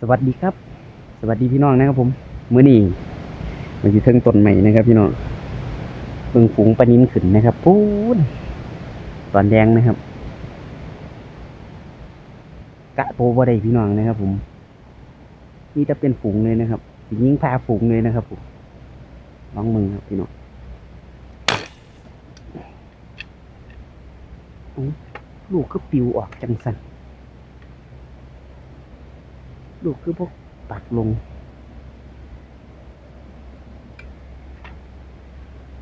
สวัสดีครับ สวัสดีพี่น้องนะครับผมเมื้อนี้มันอยู่เทิงต้นใหม่นะครับ พี่น้องเบิ่งฝูงปลานิ้นขึ้นนะครับปูนตอนแดงนะครับ กะโตบ่ได้พี่น้องนะครับ ผมนี่จะเป็นฝูงเลยนะครับยิงพาฝูงเลยนะครับผมลองมึงครับพี่น้องลูกก็ปิวออกจังสัน ลูกคือพวกปักลง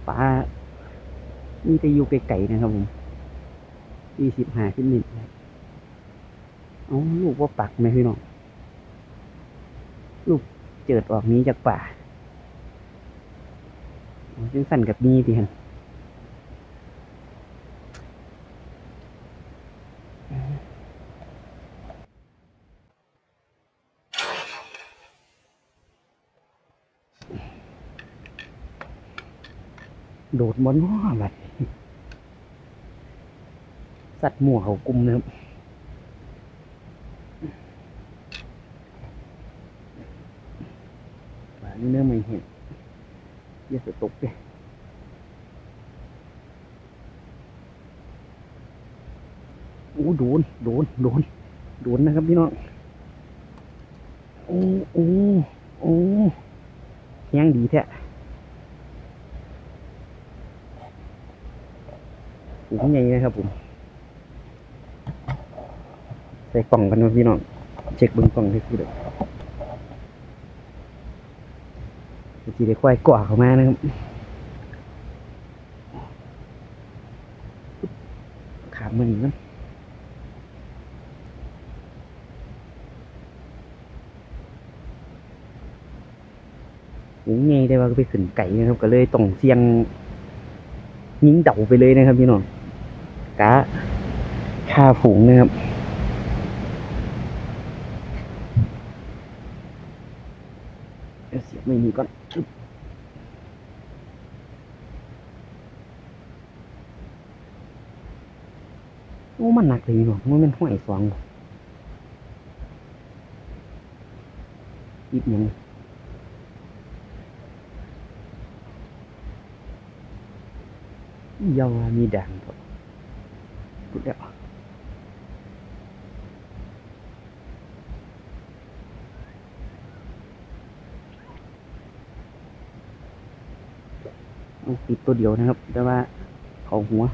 ปลามีแต่อยู่ไกลๆนะครับผมยี่สิบห้าขึ้นนิดเอาลูกว่าปักไหมพี่น้อง ลูกเจิดออกนี้จากป่าจังสั่นกับนี้ดิฮัน โดดบนง้ออะไรสัตว์หมู่เขากลุ่มนะครับป่านี่เนื้อไม่เห็นเยอะจะตกเลยโอ้โดน โดน โดน โดนนะครับพี่น้อง โอ้ โอ้ โอ้แข็งดีแท้ ฝูงใหญ่นะครับผม ใส่กล่องกันนะพี่น้อง เช็คเบิ้งกล่องให้คือเด็กจีได้ควายกว่าเข้ามานะครับขามมันนั่นหูไงได้ว่าก็ไปขึ้นไก่นะครับ ก็เลยต้องเสียงยิงเดาไปเลยนะครับพี่น้อง กะค่าฝูงนะครับเสียไม่มีก่อนโอ้มันหนักเลยเนาะมันเป็นห้อยสองอีกหยังยาวมีด่างพ อพูดแล้วเอาติดตัวเดียวนะครับ แต่ว่าเขาหัว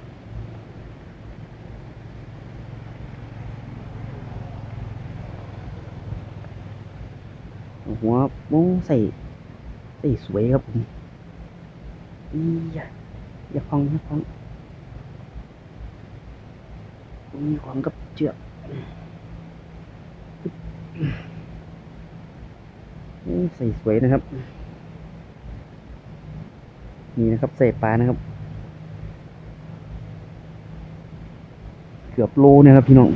หัวมองใส่ใส่สวยครับผมอีอย่าอย่าฟังอย่าฟัง มีความกับเจือกใส่สวยนะครับ นี่นะครับใส่ปลานะครับ เกือบโลนะครับพี่น้อง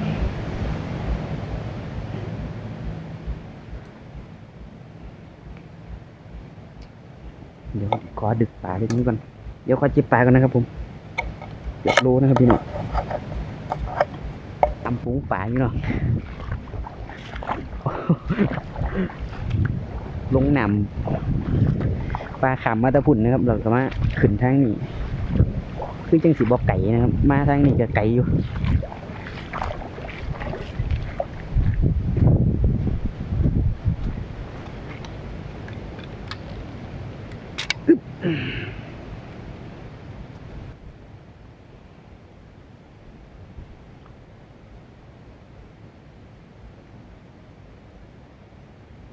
เดี๋ยวขอดึกปลาเล็กน้อยก่อน เดี๋ยวขอจิบปลากันนะครับผมเกือบโลนะครับพี่น้อง ตำฝูงปลาพี่น้องลงหนำปลาขามมาตะพุ่นนะครับ เราสามารถขึ้นทางนี้ คือจังสีบอกไก่นะครับ มาทางนี้ก็ไก่อยู่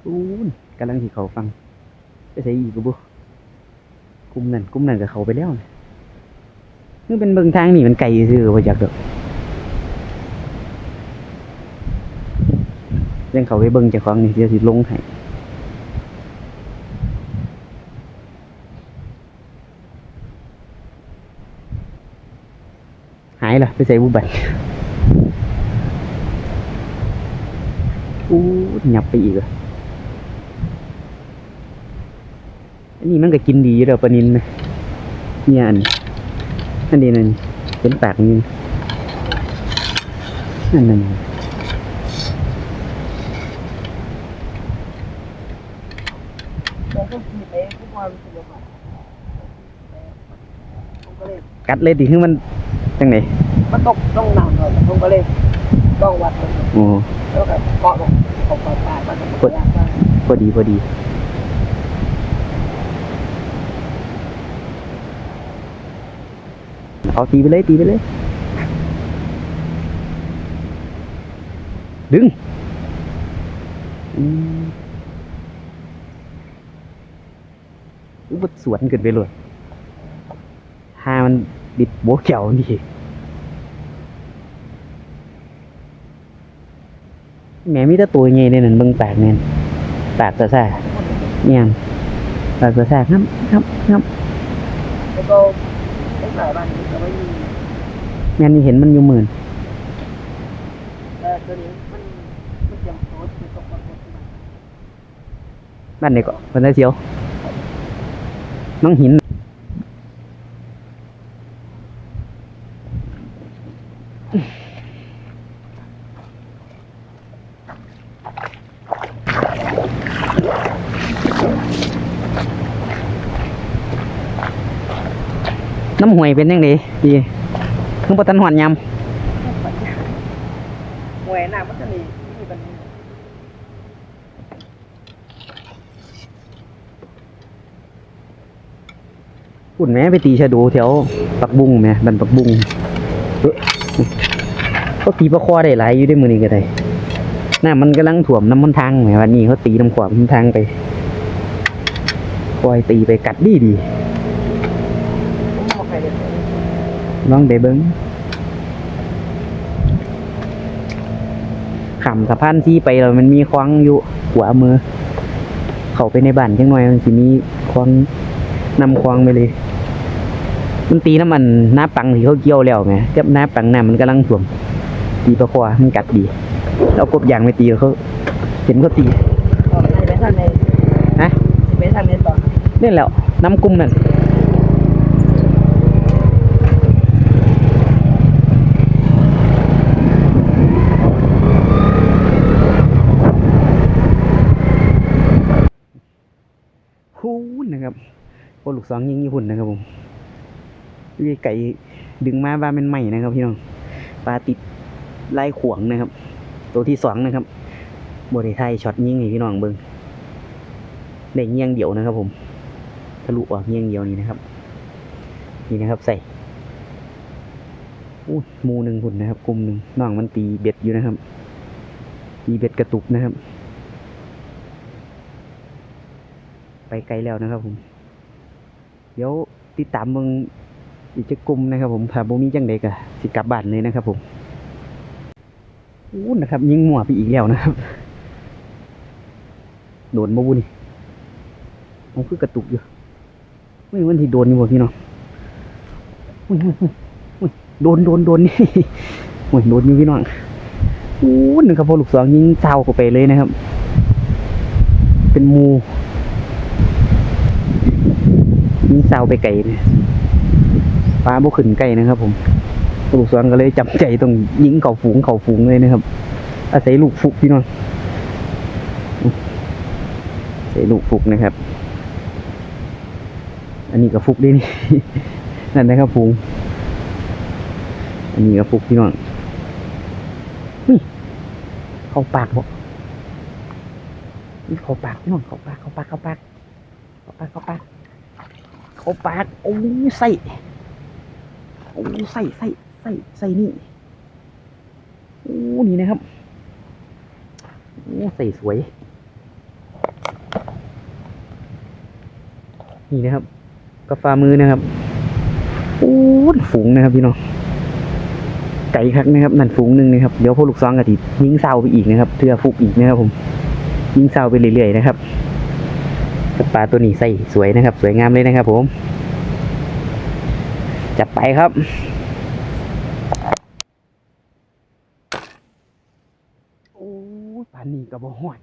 อู้นกำลังที่เขาฟังไปใส่อีกบุกลุ่มนั่นกลุ่มนั่นก็เขาไปแล้วนี่เป็นเบิงทางนี่มันไกลซื่อว่าจากเดอกยังเขาไปเบิงจากของนี่เดี๋ยวสิลงให้หายละไปใส่บุบันอู้หยับไปอีกอะ อันนี้มันก็กินดีอยู่แล้วปลานินนะเนี่ยอันอันนี้นั่นเป็นปากนี่นั่นนั่นต้องขี่ไปทุกวันสิบวันผมก็เลยกัดเลยดิคือมันจังไหนมันตกต้องนานเลยผมก็เลยต้องวัดมันโอ้แล้วก็เกาะลงผมเกาะตายมันก็ยากมากพอดีพอดี เอาตีไปเลยตีไปเลย ดึงอืมอุบสวนเกินไปเลยหามันบิดโบวเขียวนี่แหม่มีแต่ตัวใหญ่เนี่ยนั่นเบิ่งปากเนี่ยปากซะซ่าเนี่ยปากซะซ่าครับครับครับแล้วก็ ไม่สายบ้านนี้ก็ไม่มีแม่นี่เห็นมันอยู่หมื่นแต่ตัวนี้มันมันยังโคตรคือตกมาหมดที่มันบ้านไหนก็บ้านไหนเสียว น้องหิน เป็นยังไงดีเพิ่งปตันหอนยหวยหน้ามันจะมีมีปัญหาุ่นแม่ไปตีชะดูแถวปักบุ้งแม่บันปักบุ้งเอ้อเขาตีปลาคอได้หลายอยู่ได้มือนี้ก็ได้น้ามันกำลังถ่วมน้ำมันทางแหมวันนี้เขาตีน้ำขวามน้ำทางไปคอยตีไปกัดดีดี ผมบอกใครเลย ลองไปเบิ้งขำสะพานที่ไปแล้วมันมีควังอยู่หัวมือ เข้าไปในบ้านจังหน่อยมันสิมีควังนำควังไปเลย มันตีน้ำมันหน้าปังที่เขาเกี่ยวแล้วไงกับหน้าปังน้ำมันกำลังถ่วมตีประความันกัดดีแล้วกบยางไม่ตีเขาเห็นเขาตีต่อไปไปทางไหนฮะไปทางไหนต่อนี่แหล้วน้ำกุ้มนั่นฮู้นนะครับ พวกลูกสองยิงญี่ปุ่นนะครับผมวิไก่ดึงมาว่าเป็นใหม่นะครับพี่น้องปลาติดไล่ขวงนะครับ ตัวที่สองนะครับบริไทยช็อตยิงให้พี่น้องเบิงได้เงี้ยงเดี่ยวนะครับ ผมทะลุออกเงี้ยงเดียวนี้นะครับ นี่นะครับใส่อู้มูหนึ่งหุ่นนะครับกลุ่มหนึ่งน้องมันตีเบ็ดอยู่นะครับตีเบ็ดกระตุกนะครับ ไปไกลแล้วนะครับผม ดี๋ยวติดตามเมืองอีกจะกลุ่มนะครับ ผมถ้าบ่มีจังใดก็สิกลับบ้านเลยนะครับ ผมอู้นะครับ ยิงหัวไปอีกแล้วนะครับ โดนบ่บุนี่มันคือกระตุกอยู่ไม่มันที่โดนอยู่บ่พี่น้องอุ้ยอุ้ยโดนโดนโดนนี่อุ้ยโดนอยู่พี่น้องอู้นึงครับพอลูกสองยิงเศร้าเข้าไปเลยนะครับ เป็นมู ยิงเศร้าไปไก่เนี่ยฟ้าบ่ขึ้นไก่นะครับ ผมลูกสองก็เลยจับใจต้องยิงเข่าฝูงเข่าฝูงเลยนะครับ อาศัยลูกฟุกพี่น้องอาศัยลูกฟุกนะครับ อันนี้ก็ฟุกด้วยนี่ นั่นนะครับฟุงอันนี้ก็ฟุกพี่น้องนี่เข้าปากบ่นี่เข้าปากพี่น้องเข้าปากเข้าปากเข้าปากเข้าปากเข้าปาก เข้าปากโอ้ใส่โอ้ใส่ใส่ใส่ใส่นี่โอ้นี่นะครับโอ้ใส่สวย นี่นะครับกับฝ่ามือนะครับโอ้ยฝูงนะครับพี่น้องไก่คักนะครับนั่นฝูงหนึ่งนะครับเดี๋ยวพวกลูกซองกะติยิงเศร้าไปอีกนะครับเทือฟุกอีกนะครับผม ยิงเศร้าไปเรื่อยๆนะครับ ปลาตัวนี้ใส่สวยนะครับ สวยงามเลยนะครับ ผม จัดไปครับโอ้ยปลานี่กระบอกหอด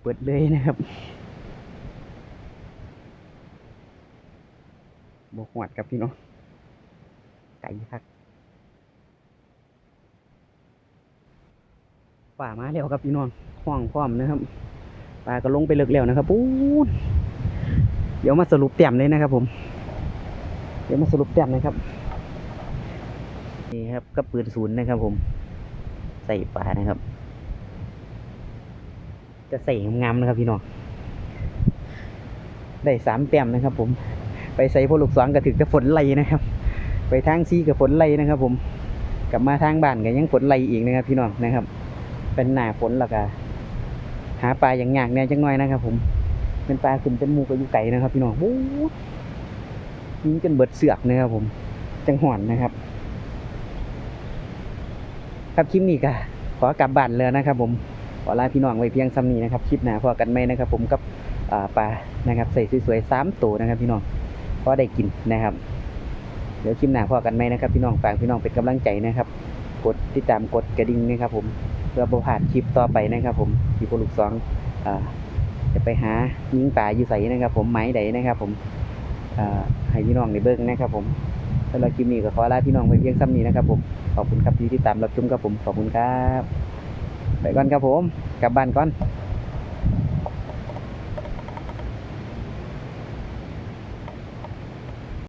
เปิดเลยนะครับบกหวดครับพี่น้องไก่คักฝ่ามาแล้วครับพี่น้องห้องพร้อมนะครับ ปลาก็ลงไปเลิกแล้วนะครับปูนเดี๋ยวมาสรุปแต้มเลยนะครับ ผม เดี๋ยวมาสรุปแต้มนะครับนี่ครับก็ปืนศูนย์นะครับ ผม ใส่ปลานะครับ จะใส่งามๆนะครับ พี่น้องได้สามแต้มนะครับ ผม ไปใส่พวกลูกสองก็ถึงจะฝนไหลนะครับ ไปทางซีกับฝนไหลนะครับ ผมกลับมาทางบ้านก็ยังฝนไหลอีกนะครับ พี่น้องนะครับ เป็นหน้าฝนแล้วก็หาปลาอย่างยากเนี่ยจังหน่อยนะครับ ผมเป็นปลาขึ้นเป็นมูกับยูไก่นะครับ พี่น้องโอ้ยยิงจนเบิดเสือกนะครับผม จังหอนนะครับ ครับคลิปนี้ก็ขอกลับบ้านเลยนะครับ ผมขอลาพี่น้องไว้เพียงซ้ำนี้นะครับคลิปหน้าพอกันไหมนะครับ ผมกับปลานะครับใส่สวยๆสามตัวนะครับ พี่น้องพอได้กินนะครับ เดี๋ยวคลิปหน้าพอกันไหมนะครับ พี่น้องฝากพี่น้องเป็นกำลังใจนะครับ กดติดตามกดกระดิ่งนะครับ ผมเพื่อบ่พาดคลิปต่อไปนะครับ ผม ที่พลูกสองอ่าจะไปหายิงป่าอยู่ใส่นะครับ ผมไม้ใดนะครับ ผมให้พี่น้องในเบิ้งนะครับ ผมสำหรับคลิปนี้ก็ขอลาพี่น้องไปเพียงซ้ำนี้นะครับ ผมขอบคุณครับที่ติดตามรับชมครับผมขอบคุณครับไปก่อนครับผม กลับบ้านก่อน